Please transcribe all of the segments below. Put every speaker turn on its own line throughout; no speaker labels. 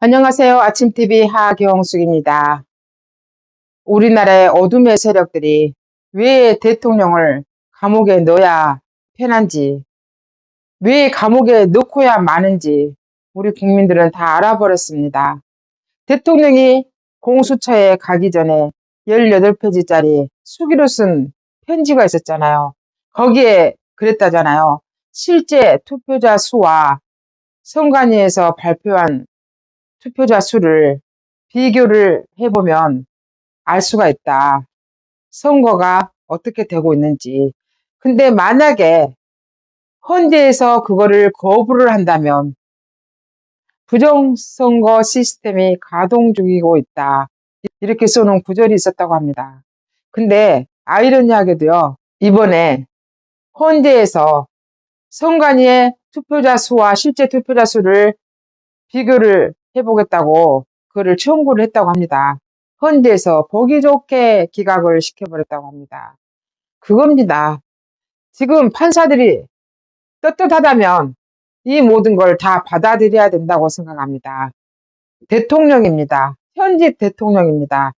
안녕하세요. 아침TV 하경숙입니다. 우리나라의 어둠의 세력들이 왜 대통령을 감옥에 넣어야 편한지, 왜 감옥에 넣고야 마는지 우리 국민들은 다 알아버렸습니다. 대통령이 공수처에 가기 전에 18페이지짜리 수기로 쓴 편지가 있었잖아요. 거기에 그랬다잖아요. 실제 투표자 수와 선관위에서 발표한 투표자 수를 비교를 해보면 알 수가 있다. 선거가 어떻게 되고 있는지. 근데 만약에 헌재에서 그거를 거부를 한다면 부정선거 시스템이 가동 중이고 있다. 이렇게 써놓은 구절이 있었다고 합니다. 근데 아이러니하게도요, 이번에 헌재에서 선관위의 투표자 수와 실제 투표자 수를 비교를 해보겠다고 그를 청구를 했다고 합니다. 헌재에서 보기 좋게 기각을 시켜버렸다고 합니다. 그겁니다. 지금 판사들이 떳떳하다면 이 모든 걸 다 받아들여야 된다고 생각합니다. 대통령입니다. 현직 대통령입니다.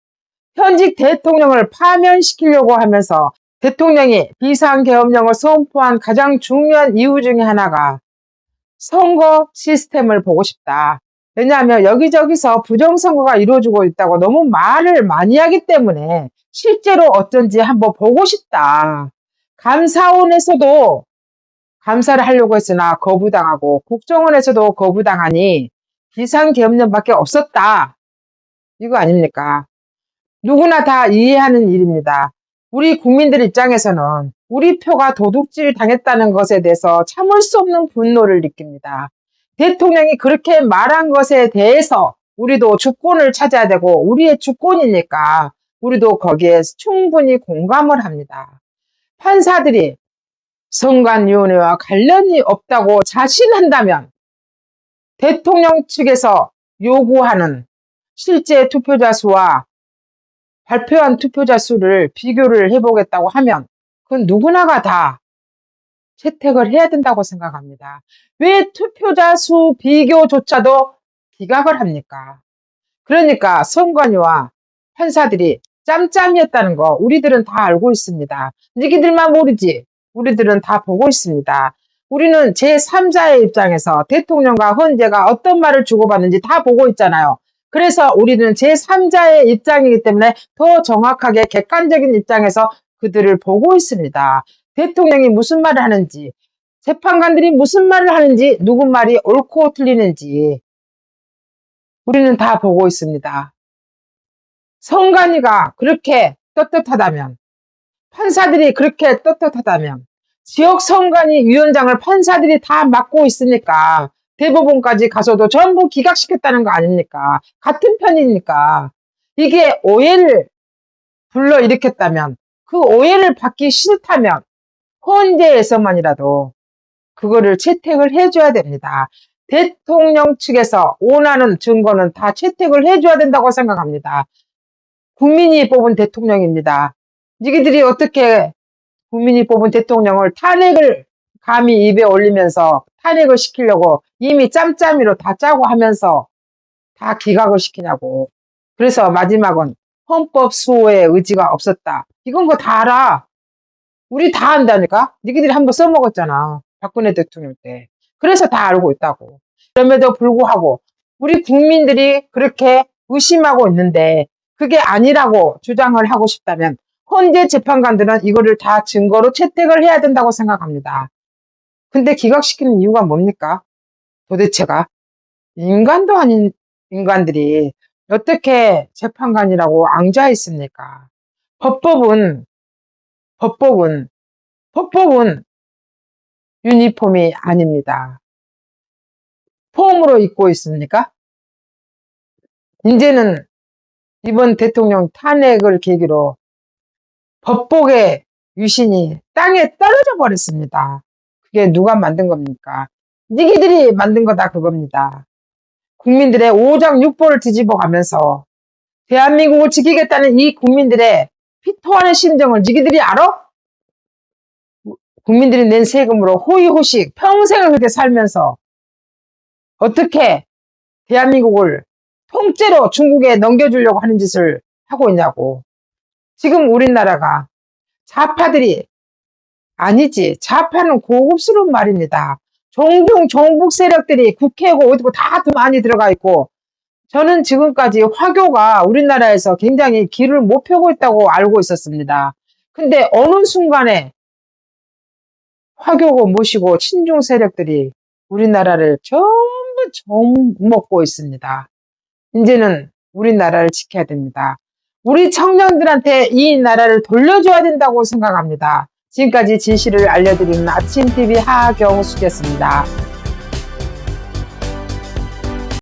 현직 대통령을 파면시키려고 하면서 대통령이 비상계엄령을 선포한 가장 중요한 이유 중에 하나가 선거 시스템을 보고 싶다. 왜냐하면 여기저기서 부정선거가 이루어지고 있다고 너무 말을 많이 하기 때문에 실제로 어쩐지 한번 보고 싶다. 감사원에서도 감사를 하려고 했으나 거부당하고 국정원에서도 거부당하니 비상계엄령밖에 없었다. 이거 아닙니까? 누구나 다 이해하는 일입니다. 우리 국민들 입장에서는 우리 표가 도둑질 당했다는 것에 대해서 참을 수 없는 분노를 느낍니다. 대통령이 그렇게 말한 것에 대해서 우리도 주권을 찾아야 되고 우리의 주권이니까 우리도 거기에 충분히 공감을 합니다. 판사들이 선관위원회와 관련이 없다고 자신한다면 대통령 측에서 요구하는 실제 투표자 수와 발표한 투표자 수를 비교를 해보겠다고 하면 그건 누구나가 다 채택을 해야 된다고 생각합니다. 왜 투표자 수 비교조차도 기각을 합니까? 그러니까 선관위와 판사들이 짬짬이었다는 거 우리들은 다 알고 있습니다. 니기들만 모르지 우리들은 다 보고 있습니다. 우리는 제3자의 입장에서 대통령과 헌재가 어떤 말을 주고받는지 다 보고 있잖아요. 그래서 우리는 제3자의 입장이기 때문에 더 정확하게 객관적인 입장에서 그들을 보고 있습니다. 대통령이 무슨 말을 하는지, 재판관들이 무슨 말을 하는지, 누구 말이 옳고 틀리는지 우리는 다 보고 있습니다. 성관이가 그렇게 떳떳하다면, 판사들이 그렇게 떳떳하다면, 지역 선관위 위원장을 판사들이 다 맡고 있으니까 대법원까지 가서도 전부 기각시켰다는 거 아닙니까? 같은 편이니까. 이게 오해를 불러일으켰다면, 그 오해를 받기 싫다면, 헌재에서만이라도 그거를 채택을 해줘야 됩니다. 대통령 측에서 원하는 증거는 다 채택을 해줘야 된다고 생각합니다. 국민이 뽑은 대통령입니다. 니기들이 어떻게 국민이 뽑은 대통령을 탄핵을 감히 입에 올리면서 탄핵을 시키려고 이미 짬짬이로 다 짜고 하면서 다 기각을 시키냐고. 그래서 마지막은 헌법 수호의 의지가 없었다. 이건 거 다 알아. 우리 다 안다니까? 니기들이 한번 써먹었잖아. 박근혜 대통령 때. 그래서 다 알고 있다고. 그럼에도 불구하고 우리 국민들이 그렇게 의심하고 있는데 그게 아니라고 주장을 하고 싶다면 헌재 재판관들은 이거를 다 증거로 채택을 해야 된다고 생각합니다. 근데 기각시키는 이유가 뭡니까? 도대체가 인간도 아닌 인간들이 어떻게 재판관이라고 앙자 있습니까? 법법은 법법은 법법은 유니폼이 아닙니다. 폼으로 입고 있습니까? 이제는 이번 대통령 탄핵을 계기로 법복의 유신이 땅에 떨어져 버렸습니다. 그게 누가 만든 겁니까? 니기들이 만든 거다 그겁니다. 국민들의 오장육보를 뒤집어 가면서 대한민국을 지키겠다는 이 국민들의 피토하는 심정을 니기들이 알아? 국민들이 낸 세금으로 호의호식 평생을 그렇게 살면서 어떻게 대한민국을 통째로 중국에 넘겨주려고 하는 짓을 하고 있냐고. 지금 우리나라가 좌파들이 아니지. 좌파는 고급스러운 말입니다. 종종 종북 세력들이 국회고 어디고 다 많이 들어가 있고 저는 지금까지 화교가 우리나라에서 굉장히 길을 못 펴고 있다고 알고 있었습니다. 근데 어느 순간에 화교고 모시고 친중 세력들이 우리나라를 전부 좀먹고 있습니다. 이제는 우리나라를 지켜야 됩니다. 우리 청년들한테 이 나라를 돌려줘야 된다고 생각합니다. 지금까지 진실을 알려드리는 아침TV 하경숙이었습니다.